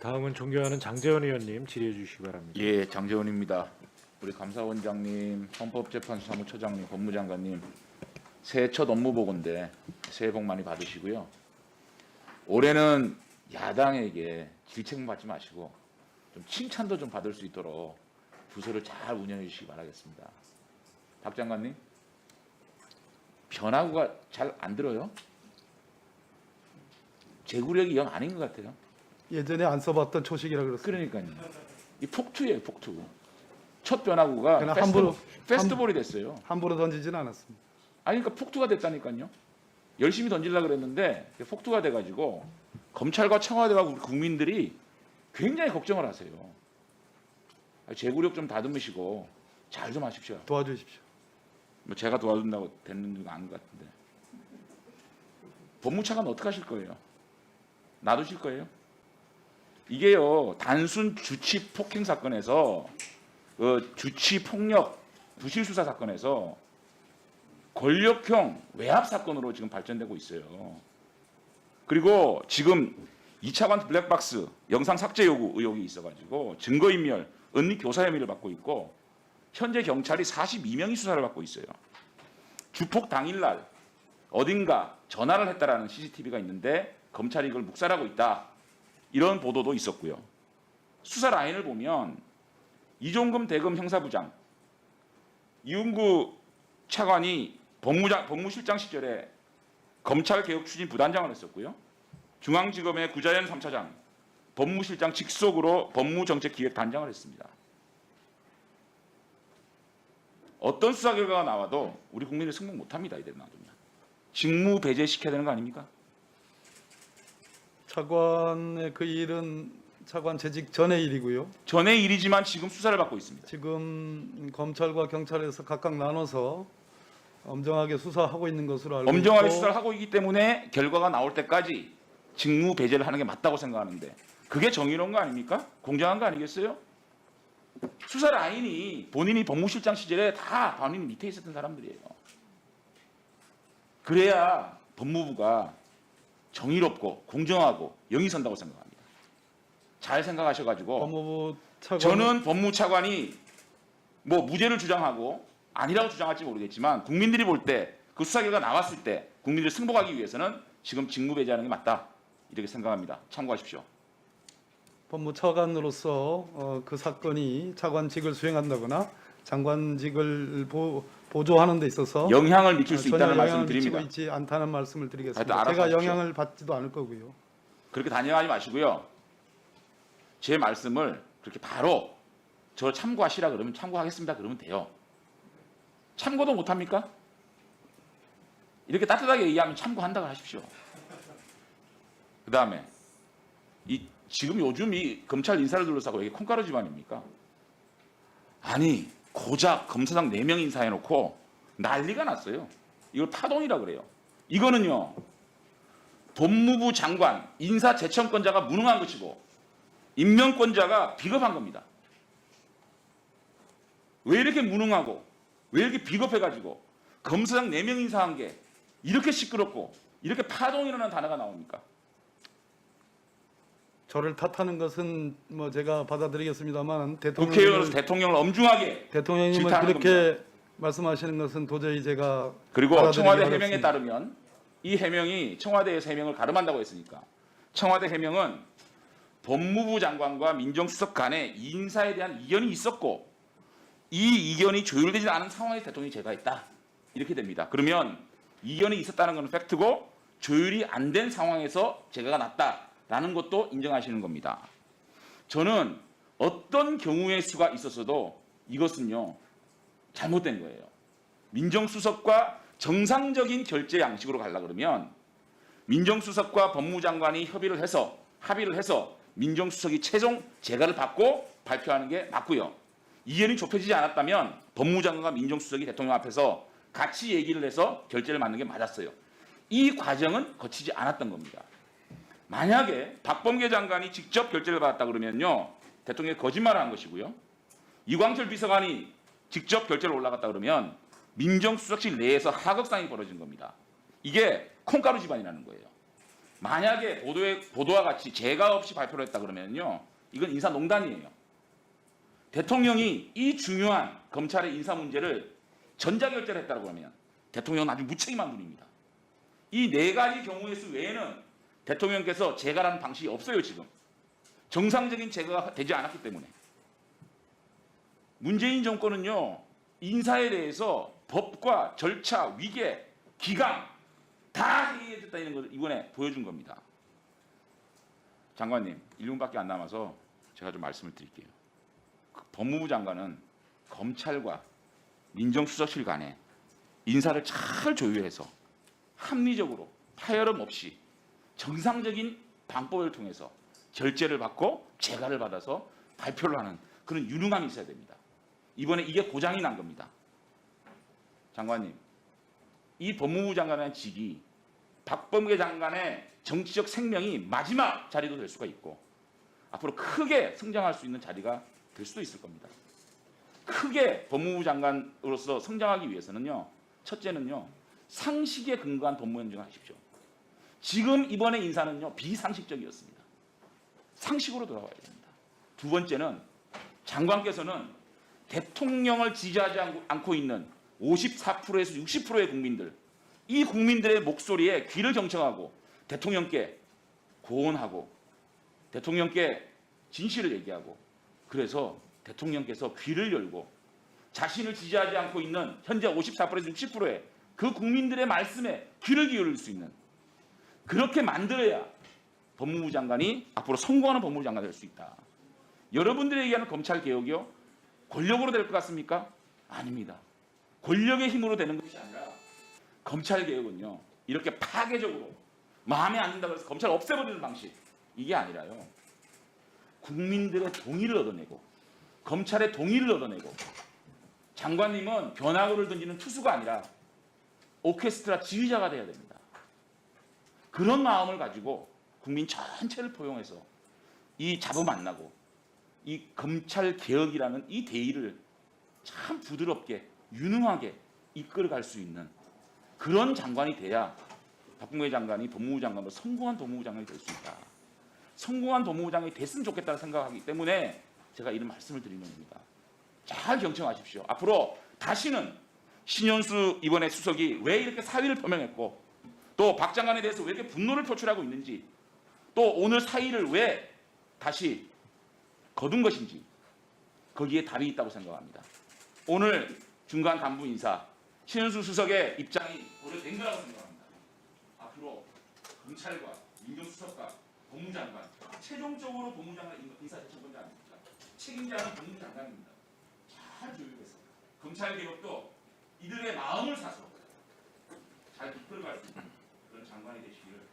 다음은 존경하는 장재원 의원님 질의해 주시기 바랍니다. 예, 장재원입니다. 우리 감사원장님, 헌법재판소 사무처장님, 법무장관님 새해 첫 업무 보고인데 새해 복 많이 받으시고요. 올해는 야당에게 질책 받지 마시고 좀 칭찬도 좀 받을 수 있도록 부서를 잘 운영해 주시기 바라겠습니다. 박 장관님, 변화구가 잘 안 들어요? 제구력이 영 아닌 것 같아요. 예전에 안 써봤던 초식이라 그랬어요. 그러니까요. 이 폭투예요, 폭투. 첫 변화구가 그냥 페스트, 함부로- 페스트볼이 됐어요. 함부로 던지지는 않았습니다. 아니 그러니까 폭투가 됐다니까요. 열심히 던지려고 그랬는데 폭투가 돼가지고 검찰과 청와대와 우리 국민들이 굉장히 걱정을 하세요. 제구력 좀 다듬으시고 잘 좀 하십시오. 도와주십시오. 뭐 제가 도와준다고 되는 건 아닌 것 같은데. 법무차관 어떻게 하실 거예요? 놔두실 거예요? 이게요 단순 주치 폭행 사건에서 어, 주치 폭력 부실 수사 사건에서 권력형 외압 사건으로 지금 발전되고 있어요. 그리고 지금 2차관 블랙박스 영상 삭제 요구 의혹이 있어가지고 증거인멸, 은닉 교사 혐의를 받고 있고 현재 경찰이 42명이 수사를 받고 있어요. 주폭 당일날 어딘가 전화를 했다라는 CCTV가 있는데 검찰이 이걸 묵살하고 있다. 이런 보도도 있었고요. 수사 라인을 보면 이종금 대검 형사부장, 이웅구 차관이 법무장, 법무실장 시절에 검찰 개혁 추진 부단장을 했었고요. 중앙지검의 구자연 3차장, 법무실장 직속으로 법무정책기획단장을 했습니다. 어떤 수사 결과가 나와도 우리 국민을 승복 못합니다. 이대로 놔두면. 직무 배제시켜야 되는 거 아닙니까? 차관의 그 일은 차관 재직 전의 일이고요. 전의 일이지만 지금 수사를 받고 있습니다. 지금 검찰과 경찰에서 각각 나눠서 엄정하게 수사하고 있는 것으로 알고 엄정하게 있고 수사를 하고 있기 때문에 결과가 나올 때까지 직무 배제를 하는 게 맞다고 생각하는데 그게 정의로운 거 아닙니까? 공정한 거 아니겠어요? 수사 라인이 본인이 법무실장 시절에 다 본인 밑에 있었던 사람들이에요. 그래야 법무부가 정의롭고 공정하고 영이 선다고 생각합니다. 잘 생각하셔가지고 법무부 차관 저는 법무차관이 뭐 무죄를 주장하고 아니라고 주장할지 모르겠지만 국민들이 볼 때 그 수사 결과 나왔을 때 국민들을 승복하기 위해서는 지금 직무 배제하는 게 맞다 이렇게 생각합니다. 참고하십시오. 법무 차관으로서 어, 그 사건이 차관직을 수행한다거나 장관직을 보, 보조하는 데 있어서 영향을 미칠 어, 수 있다는 말씀을 드립니다. 있지 않다는 말씀을 드리겠습니다. 제가. 영향을 받지도 않을 거고요. 그렇게 단정하지 마시고요. 제 말씀을 그렇게 바로 저 참고하시라 그러면 참고하겠습니다. 그러면 돼요. 참고도 못 합니까? 이렇게 따뜻하게 얘기하면 참고한다고 하십시오. 그 다음에 이 지금 요즘 이 검찰 인사를 둘러싸고 이게 콩가루 집안입니까? 아니 고작 검사장 4명 인사해놓고 난리가 났어요. 이걸 파동이라 그래요. 이거는요 법무부 장관 인사 재청권자가 무능한 것이고 임명권자가 비겁한 겁니다. 왜 이렇게 무능하고 왜 이렇게 비겁해가지고 검사장 4명 인사한 게 이렇게 시끄럽고 이렇게 파동이 일어나는 단어가 나옵니까? 저를 탓하는 것은 뭐 제가 받아들이겠습니다만 국회의원으로서 대통령을 엄중하게 대통령님은 질타하는 그렇게 말씀하시는 것은 도저히 제가 그리고 받아들이기 청와대 어렵습니다. 해명에 따르면 이 해명이 청와대에서 해명을 가름한다고 했으니까 청와대 해명은 법무부 장관과 민정수석 간에 인사에 대한 이견이 있었고 이 이견이 조율되지 않은 상황에 대통령이 제거했다 이렇게 됩니다. 그러면 이견이 있었다는 것은 팩트고 조율이 안 된 상황에서 제거가 났다 라는 것도 인정하시는 겁니다. 저는 어떤 경우의 수가 있었어도 이것은요 잘못된 거예요. 민정수석과 정상적인 결제 양식으로 가려 그러면 민정수석과 법무장관이 협의를 해서 합의를 해서 민정수석이 최종 재가를 받고 발표하는 게 맞고요. 이견이 좁혀지지 않았다면 법무장관과 민정수석이 대통령 앞에서 같이 얘기를 해서 결재를 맞는 게 맞았어요. 이 과정은 거치지 않았던 겁니다. 만약에 박범계 장관이 직접 결재를 받았다 그러면요 대통령이 거짓말을 한 것이고요. 이광철 비서관이 직접 결재를 올라갔다 그러면 민정수석실 내에서 하극상이 벌어진 겁니다. 이게 콩가루 집안이라는 거예요. 만약에 보도에 보도와 같이 제가 없이 발표를 했다 그러면요. 이건 인사 농단이에요. 대통령이 이 중요한 검찰의 인사 문제를 전자결제를 했다고 그러면 대통령은 아주 무책임한 분입니다. 이 네 가지 경우의 수 외에는 대통령께서 제가라는 방식이 없어요 지금. 정상적인 제거가 되지 않았기 때문에. 문재인 정권은요 인사에 대해서 법과 절차, 위계, 기강 다 해결됐다는 것을 이번에 보여준 겁니다. 장관님 1분밖에 안 남아서 제가 좀 말씀을 드릴게요. 그 법무부 장관은 검찰과 민정수석실 간에 인사를 잘 조율해서 합리적으로 파열음 없이 정상적인 방법을 통해서 결재를 받고 재가를 받아서 발표를 하는 그런 유능함이 있어야 됩니다. 이번에 이게 고장이 난 겁니다. 장관님, 이 법무부 장관의 직이 박범계 장관의 정치적 생명이 마지막 자리도 될 수가 있고 앞으로 크게 성장할 수 있는 자리가 될 수도 있을 겁니다. 크게 법무부 장관으로서 성장하기 위해서는요. 첫째는요. 상식에 근거한 법무 행정을 하십시오. 지금 이번에 인사는요. 비상식적이었습니다. 상식으로 돌아와야 됩니다. 두 번째는 장관께서는 대통령을 지지하지 않고- 있는 54%에서 60%의 국민들 이 국민들의 목소리에 귀를 경청하고 대통령께 고언하고 대통령께 진실을 얘기하고 그래서 대통령께서 귀를 열고 자신을 지지하지 않고 있는 현재 54%에서 60%의 그 국민들의 말씀에 귀를 기울일 수 있는 그렇게 만들어야 법무부 장관이 앞으로 성공하는 법무부 장관이 될 수 있다. 여러분들이 얘기하는 검찰 개혁이요 권력으로 될 것 같습니까? 아닙니다. 권력의 힘으로 되는 것이 아니라 검찰 개혁은요 이렇게 파괴적으로 마음에 안 든다고 해서 검찰 없애버리는 방식 이게 아니라요 국민들의 동의를 얻어내고 검찰의 동의를 얻어내고 장관님은 변화구를 던지는 투수가 아니라 오케스트라 지휘자가 돼야 됩니다. 그런 마음을 가지고 국민 전체를 포용해서 이 잡음 안 나고 이 검찰 개혁이라는 이 대의를 참 부드럽게 유능하게 이끌어갈 수 있는 그런 장관이 돼야 박근혜 장관이 법무부 장관으로 성공한 법무부 장관이 될 수 있다. 성공한 법무부 장관이 됐으면 좋겠다는 생각하기 때문에 제가 이런 말씀을 드리는 겁니다. 잘 경청하십시오. 앞으로 다시는 신현수 이번에 수석이 왜 이렇게 사의를 표명했고 또 박 장관에 대해서 왜 이렇게 분노를 표출하고 있는지 또 오늘 사의를 왜 다시 거둔 것인지 거기에 답이 있다고 생각합니다. 오늘 중간 간부 인사 신현수 수석의 입장이 오래된 거라고 생각합니다. 앞으로 검찰과 민정수석과 법무장관 최종적으로 법무장관 인사 대처권자 아닙니까? 책임자는 법무장관입니다. 잘 조율해서 검찰 개혁도 이들의 마음을 사서 잘 이끌어갈 수 있는 그런 장관이